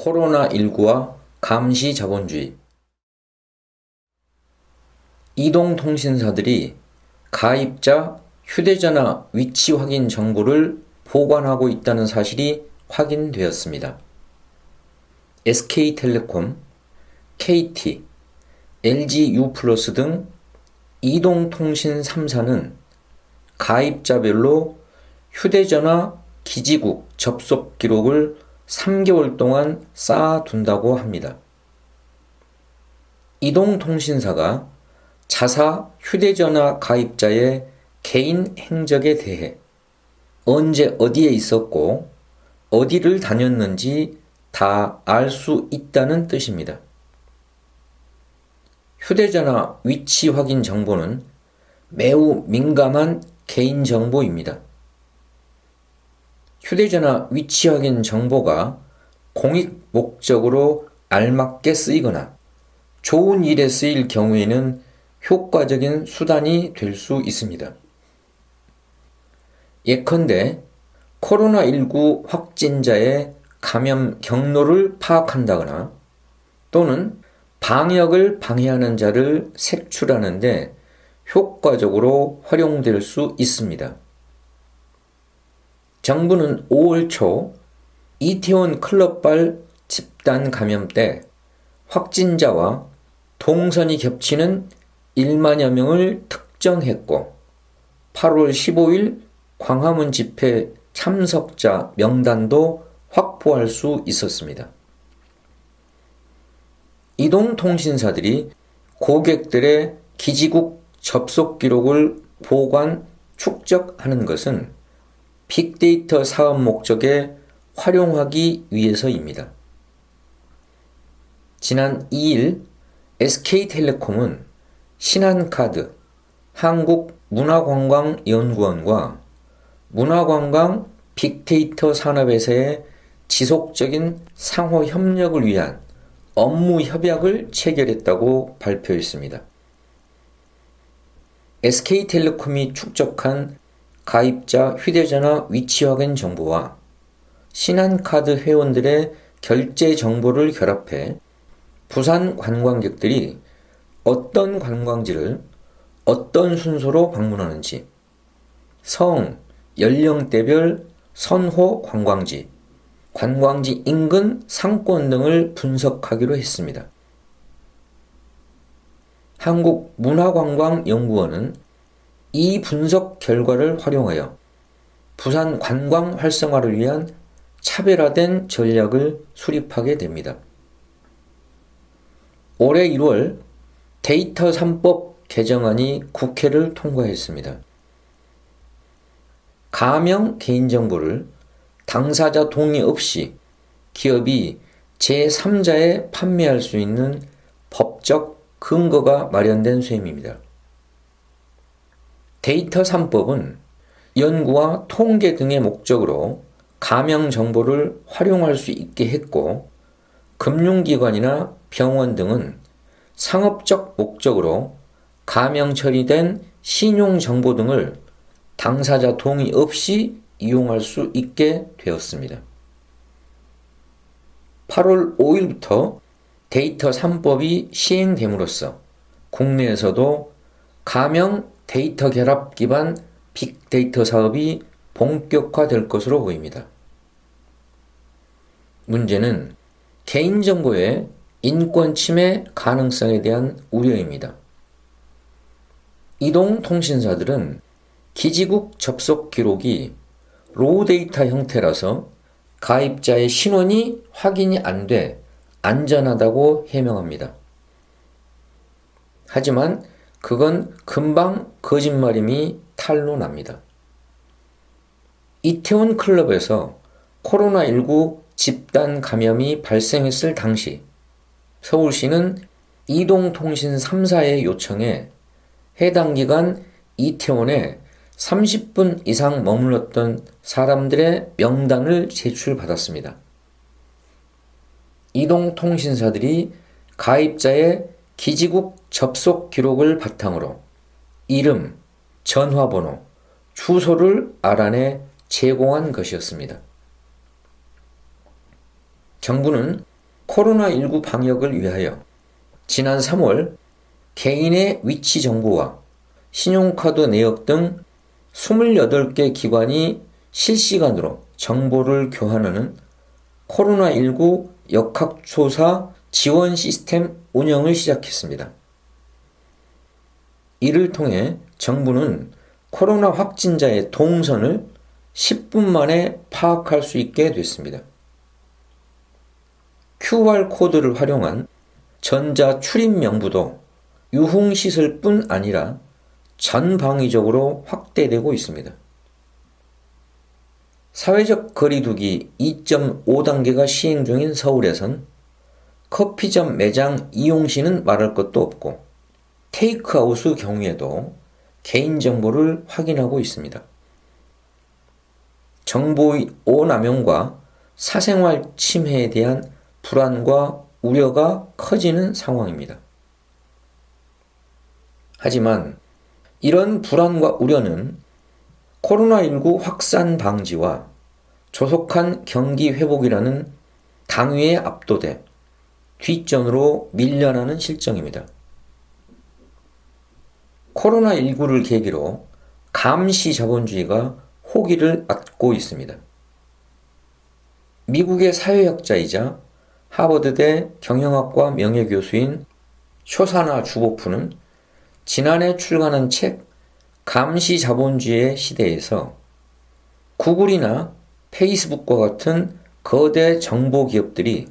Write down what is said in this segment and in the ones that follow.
코로나19와 감시 자본주의 이동통신사들이 가입자 휴대전화 위치 확인 정보를 보관하고 있다는 사실이 확인되었습니다. SK텔레콤, KT, LGU 플러스 등 이동통신 3사는 가입자별로 휴대전화 기지국 접속 기록을 3개월 동안 쌓아둔다고 합니다. 이동통신사가 자사 휴대전화 가입자의 개인 행적에 대해 언제 어디에 있었고 어디를 다녔는지 다 알 수 있다는 뜻입니다. 휴대전화 위치 확인 정보는 매우 민감한 개인정보입니다. 휴대전화 위치 확인 정보가 공익 목적으로 알맞게 쓰이거나 좋은 일에 쓰일 경우에는 효과적인 수단이 될 수 있습니다. 예컨대 코로나19 확진자의 감염 경로를 파악한다거나 또는 방역을 방해하는 자를 색출하는데 효과적으로 활용될 수 있습니다. 정부는 5월 초 이태원 클럽발 집단 감염 때 확진자와 동선이 겹치는 1만여 명을 특정했고 8월 15일 광화문 집회 참석자 명단도 확보할 수 있었습니다. 이동통신사들이 고객들의 기지국 접속 기록을 보관, 축적하는 것은 빅데이터 사업 목적에 활용하기 위해서입니다. 지난 2일 SK텔레콤은 신한카드, 한국문화관광연구원과 문화관광 빅데이터 산업에서의 지속적인 상호 협력을 위한 업무 협약을 체결했다고 발표했습니다. SK텔레콤이 축적한 가입자 휴대전화 위치 확인 정보와 신한카드 회원들의 결제 정보를 결합해 부산 관광객들이 어떤 관광지를 어떤 순서로 방문하는지, 성, 연령대별 선호 관광지, 관광지 인근 상권 등을 분석하기로 했습니다. 한국문화관광연구원은 이 분석 결과를 활용하여 부산 관광 활성화를 위한 차별화된 전략을 수립하게 됩니다. 올해 1월 데이터 3법 개정안이 국회를 통과했습니다. 가명 개인정보를 당사자 동의 없이 기업이 제3자에 판매할 수 있는 법적 근거가 마련된 셈입니다. 데이터 3법은 연구와 통계 등의 목적으로 가명 정보를 활용할 수 있게 했고, 금융기관이나 병원 등은 상업적 목적으로 가명 처리된 신용 정보 등을 당사자 동의 없이 이용할 수 있게 되었습니다. 8월 5일부터 데이터 3법이 시행됨으로써 국내에서도 가명 데이터 결합 기반 빅데이터 사업이 본격화될 것으로 보입니다. 문제는 개인정보의 인권 침해 가능성에 대한 우려입니다. 이동 통신사들은 기지국 접속 기록이 로우 데이터 형태라서 가입자의 신원이 확인이 안 돼 안전하다고 해명합니다. 하지만 그건 금방 거짓말임이 탄로 납니다. 이태원 클럽에서 코로나19 집단 감염이 발생했을 당시 서울시는 이동통신 3사의 요청에 해당 기간 이태원에 30분 이상 머물렀던 사람들의 명단을 제출받았습니다. 이동통신사들이 가입자의 기지국 접속 기록을 바탕으로 이름, 전화번호, 주소를 알아내 제공한 것이었습니다. 정부는 코로나19 방역을 위하여 지난 3월 개인의 위치 정보와 신용카드 내역 등 28개 기관이 실시간으로 정보를 교환하는 코로나19 역학조사 지원 시스템 운영을 시작했습니다. 이를 통해 정부는 코로나 확진자의 동선을 10분 만에 파악할 수 있게 됐습니다. QR코드를 활용한 전자 출입 명부도 유흥시설 뿐 아니라 전방위적으로 확대되고 있습니다. 사회적 거리두기 2.5단계가 시행 중인 서울에선 커피점 매장 이용 시는 말할 것도 없고 테이크아웃의 경우에도 개인정보를 확인하고 있습니다. 정보의 오남용과 사생활 침해에 대한 불안과 우려가 커지는 상황입니다. 하지만 이런 불안과 우려는 코로나19 확산 방지와 조속한 경기 회복이라는 당위에 압도돼 뒷전으로 밀려나는 실정입니다. 코로나19를 계기로 감시 자본주의가 호기를 맞고 있습니다. 미국의 사회학자이자 하버드대 경영학과 명예교수인 쇼사나 주보프는 지난해 출간한 책 감시 자본주의의 시대에서 구글이나 페이스북과 같은 거대 정보 기업들이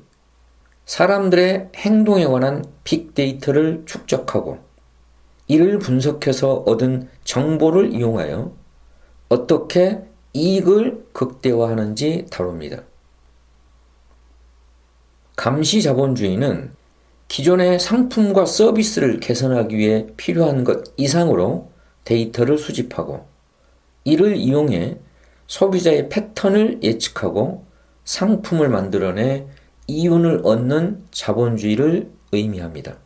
사람들의 행동에 관한 빅데이터를 축적하고 이를 분석해서 얻은 정보를 이용하여 어떻게 이익을 극대화하는지 다룹니다. 감시 자본주의는 기존의 상품과 서비스를 개선하기 위해 필요한 것 이상으로 데이터를 수집하고 이를 이용해 소비자의 패턴을 예측하고 상품을 만들어내 이윤을 얻는 자본주의를 의미합니다.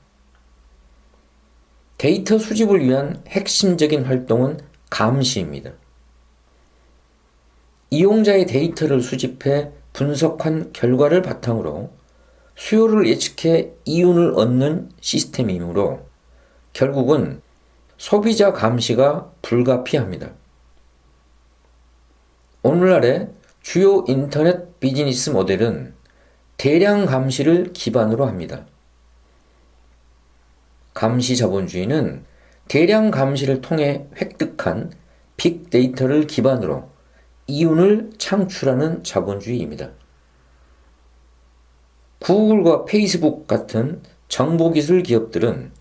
데이터 수집을 위한 핵심적인 활동은 감시입니다. 이용자의 데이터를 수집해 분석한 결과를 바탕으로 수요를 예측해 이윤을 얻는 시스템이므로 결국은 소비자 감시가 불가피합니다. 오늘날의 주요 인터넷 비즈니스 모델은 대량 감시를 기반으로 합니다. 감시 자본주의는 대량 감시를 통해 획득한 빅데이터를 기반으로 이윤을 창출하는 자본주의입니다. 구글과 페이스북 같은 정보기술 기업들은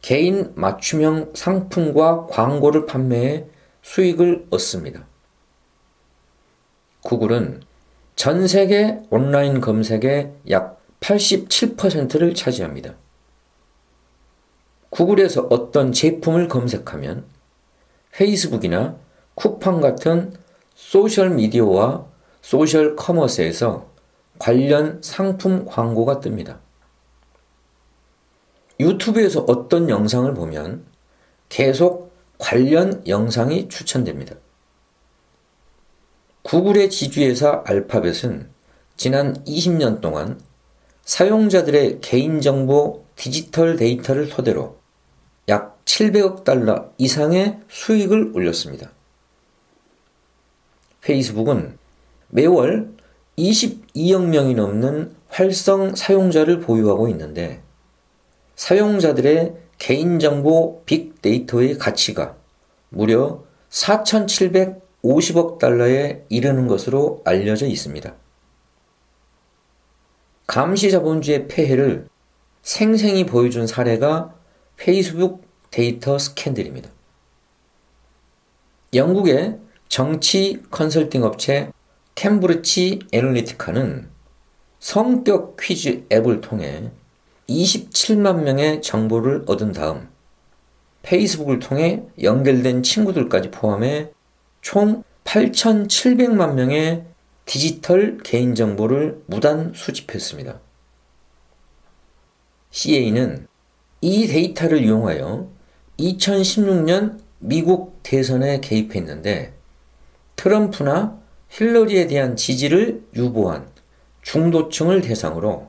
개인 맞춤형 상품과 광고를 판매해 수익을 얻습니다. 구글은 전 세계 온라인 검색의 약 87%를 차지합니다. 구글에서 어떤 제품을 검색하면 페이스북이나 쿠팡 같은 소셜 미디어와 소셜 커머스에서 관련 상품 광고가 뜹니다. 유튜브에서 어떤 영상을 보면 계속 관련 영상이 추천됩니다. 구글의 지주회사 알파벳은 지난 20년 동안 사용자들의 개인정보 디지털 데이터를 토대로 약 700억 달러 이상의 수익을 올렸습니다. 페이스북은 매월 22억 명이 넘는 활성 사용자를 보유하고 있는데 사용자들의 개인정보 빅데이터의 가치가 무려 4,750억 달러에 이르는 것으로 알려져 있습니다. 감시 자본주의 폐해를 생생히 보여준 사례가 페이스북 데이터 스캔들입니다. 영국의 정치 컨설팅 업체 캠브리치 애널리티카는 성격 퀴즈 앱을 통해 27만 명의 정보를 얻은 다음 페이스북을 통해 연결된 친구들까지 포함해 총 8,700만 명의 디지털 개인정보를 무단 수집했습니다. CA는 이 데이터를 이용하여 2016년 미국 대선에 개입했는데 트럼프나 힐러리에 대한 지지를 유보한 중도층을 대상으로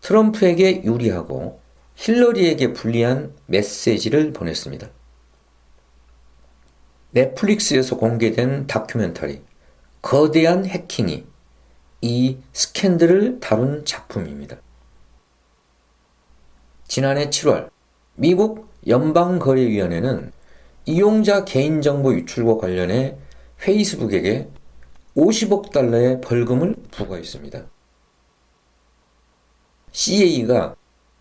트럼프에게 유리하고 힐러리에게 불리한 메시지를 보냈습니다. 넷플릭스에서 공개된 다큐멘터리 거대한 해킹이 이 스캔들을 다룬 작품입니다. 지난해 7월 미국 연방거래위원회는 이용자 개인정보 유출과 관련해 페이스북에게 50억 달러의 벌금을 부과했습니다. CA가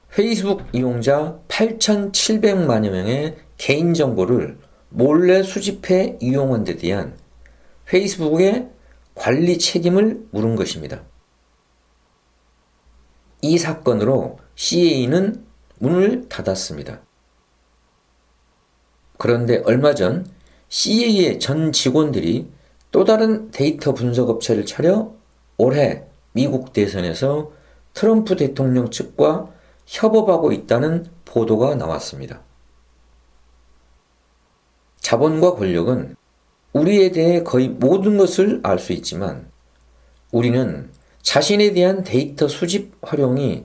페이스북 이용자 8,700만여 명의 개인정보를 몰래 수집해 이용한 데 대한 페이스북의 관리 책임을 물은 것입니다. 이 사건으로 CA는 문을 닫았습니다. 그런데 얼마 전 CA의 전 직원들이 또 다른 데이터 분석 업체를 차려 올해 미국 대선에서 트럼프 대통령 측과 협업하고 있다는 보도가 나왔습니다. 자본과 권력은 우리에 대해 거의 모든 것을 알 수 있지만 우리는 자신에 대한 데이터 수집 활용이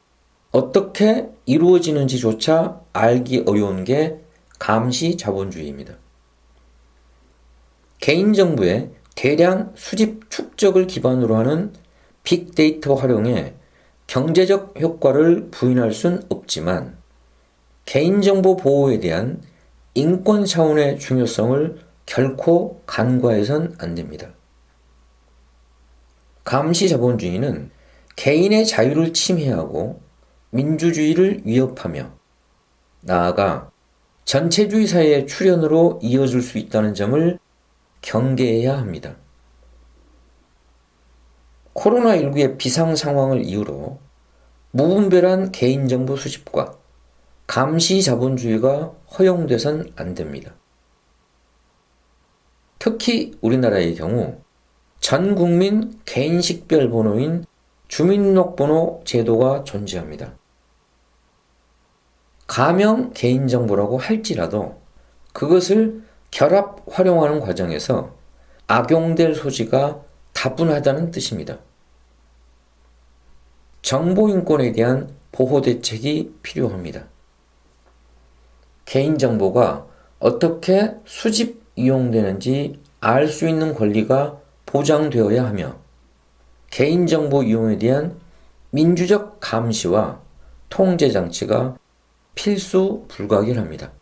어떻게 이루어지는지조차 알기 어려운 게 감시 자본주의입니다. 개인정보의 대량 수집 축적을 기반으로 하는 빅데이터 활용에 경제적 효과를 부인할 순 없지만 개인정보 보호에 대한 인권 차원의 중요성을 결코 간과해선 안 됩니다. 감시 자본주의는 개인의 자유를 침해하고 민주주의를 위협하며 나아가 전체주의 사회의 출현으로 이어질 수 있다는 점을 경계해야 합니다. 코로나19의 비상 상황을 이유로 무분별한 개인정보 수집과 감시 자본주의가 허용돼선 안 됩니다. 특히 우리나라의 경우 전 국민 개인 식별 번호인 주민등록번호 제도가 존재합니다. 가명 개인정보라고 할지라도 그것을 결합 활용하는 과정에서 악용될 소지가 다분하다는 뜻입니다. 정보인권에 대한 보호 대책이 필요합니다. 개인정보가 어떻게 수집 이용되는지 알 수 있는 권리가 보장되어야 하며 개인정보 이용에 대한 민주적 감시와 통제 장치가 필수 불가결합니다.